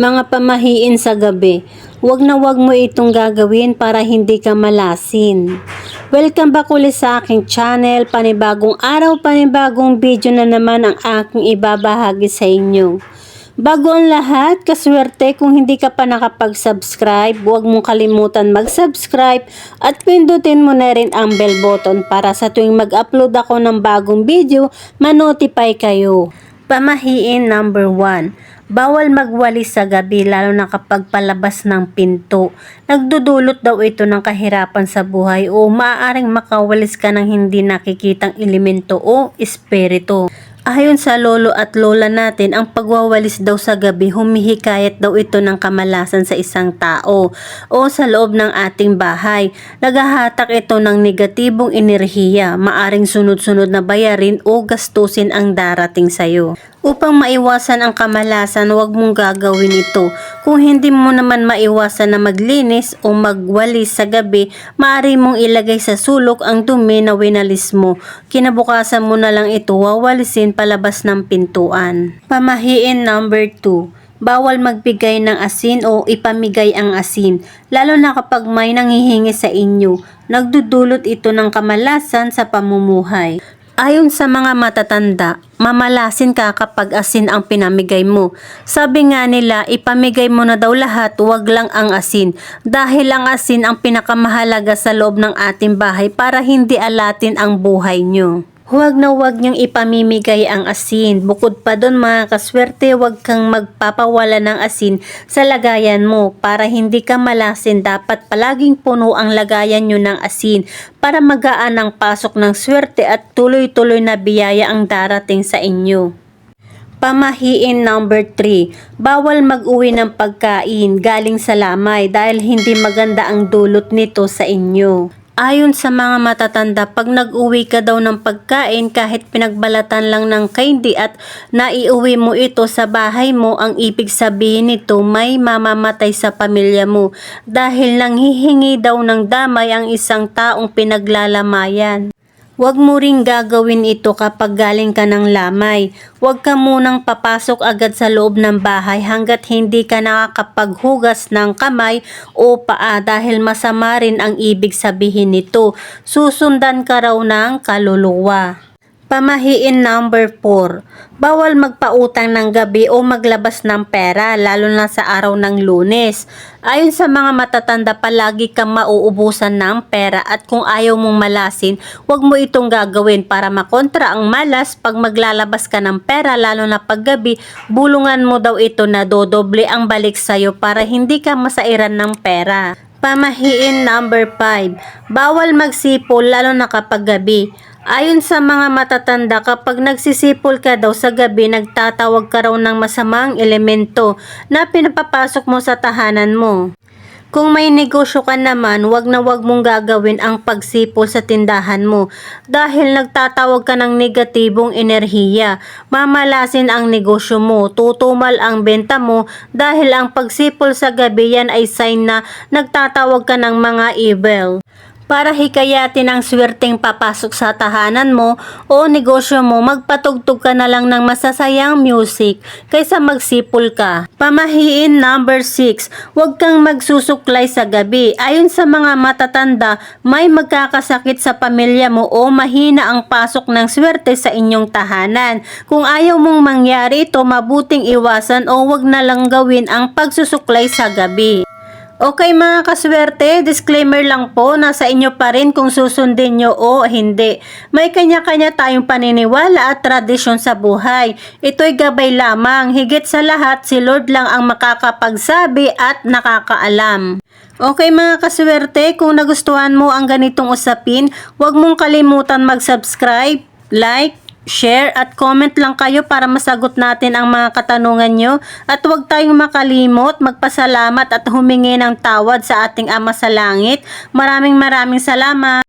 Mga pamahiin sa gabi, wag na wag mo itong gagawin para hindi ka malasin. Welcome back ulit sa aking channel. Panibagong araw, panibagong video na naman ang aking ibabahagi sa inyo. Bago ang lahat, kaswerte kung hindi ka pa nakapag-subscribe, huwag mong kalimutan mag-subscribe at pindutin mo na rin ang bell button para sa tuwing mag-upload ako ng bagong video, manotify kayo. Pamahiin number 1. Bawal magwalis sa gabi lalo na kapag palabas ng pinto. Nagdudulot daw ito ng kahirapan sa buhay o maaaring makawalis ka ng hindi nakikitang elemento o espiritu. Ayon sa lolo at lola natin, ang pagwawalis daw sa gabi humihikayat daw ito ng kamalasan sa isang tao o sa loob ng ating bahay. Nagahatak ito ng negatibong enerhiya, maaring sunod-sunod na bayarin o gastusin ang darating sa'yo. Upang maiwasan ang kamalasan, huwag mong gagawin ito. Kung hindi mo naman maiwasan na maglinis o magwalis sa gabi, maaari mong ilagay sa sulok ang dumi na winalis mo. Kinabukasan mo na lang ito wawalisin palabas ng pintuan. Pamahiin number 2. Bawal magbigay ng asin o ipamigay ang asin, lalo na kapag may nanghihingi sa inyo. Nagdudulot ito ng kamalasan sa pamumuhay. Ayon sa mga matatanda, mamalasin ka kapag asin ang pinamigay mo. Sabi nga nila, ipamigay mo na daw lahat, wag lang ang asin. Dahil ang asin ang pinakamahalaga sa loob ng ating bahay para hindi alatin ang buhay nyo. Huwag na huwag niyong ipamimigay ang asin. Bukod pa doon mga kaswerte, huwag kang magpapawala ng asin sa lagayan mo. Para hindi ka malasin, dapat palaging puno ang lagayan nyo ng asin para magaan ang pasok ng swerte at tuloy-tuloy na biyaya ang darating sa inyo. Pamahiin number 3. Bawal mag-uwi ng pagkain galing sa lamay dahil hindi maganda ang dulot nito sa inyo. Ayon sa mga matatanda, pag nag-uwi ka daw ng pagkain kahit pinagbalatan lang ng candy at naiuwi mo ito sa bahay mo, ang ibig sabihin nito may mamamatay sa pamilya mo dahil nanghihingi daw ng damay ang isang taong pinaglalamayan. Huwag mo ring gagawin ito kapag galing ka ng lamay. Huwag ka munang papasok agad sa loob ng bahay hanggat hindi ka nakakapaghugas ng kamay o paa dahil masama rin ang ibig sabihin nito. Susundan ka raw ng kaluluwa. Pamahiin number 4. Bawal magpautang ng gabi o maglabas ng pera lalo na sa araw ng lunes. Ayon sa mga matatanda palagi kang mauubusan ng pera at kung ayaw mong malasin, huwag mo itong gagawin para makontra ang malas pag maglalabas ka ng pera lalo na paggabi, bulungan mo daw ito na dodoble ang balik sa'yo para hindi ka masairan ng pera. Pamahiin number 5. Bawal magsipol lalo na kapag gabi. Ayon sa mga matatanda, kapag nagsisipol ka daw sa gabi, nagtatawag ka raw ng masamang elemento na pinapapasok mo sa tahanan mo. Kung may negosyo ka naman, wag na wag mong gagawin ang pagsipol sa tindahan mo dahil nagtatawag ka ng negatibong enerhiya. Mamalasin ang negosyo mo, tutumal ang benta mo dahil ang pagsipol sa gabi yan ay sign na nagtatawag ka ng mga evil para hikayatin ang swerteng papasok sa tahanan mo o negosyo mo, magpatugtog ka na lang ng masasayang music kaysa magsipol ka. Pamahiin number 6, huwag kang magsusuklay sa gabi. Ayon sa mga matatanda, may magkakasakit sa pamilya mo o mahina ang pasok ng swerte sa inyong tahanan. Kung ayaw mong mangyari ito, mabuting iwasan o huwag na lang gawin ang pagsusuklay sa gabi. Okay mga kaswerte, disclaimer lang po, nasa inyo pa rin kung susundin nyo o hindi. May kanya-kanya tayong paniniwala at tradisyon sa buhay. Ito'y gabay lamang, higit sa lahat si Lord lang ang makakapagsabi at nakakaalam. Okay mga kaswerte, kung nagustuhan mo ang ganitong usapin, huwag mong kalimutan mag-subscribe, like, share at comment lang kayo para masagot natin ang mga katanungan nyo. At huwag tayong makalimot, magpasalamat at humingi ng tawad sa ating Ama sa Langit. Maraming maraming salamat!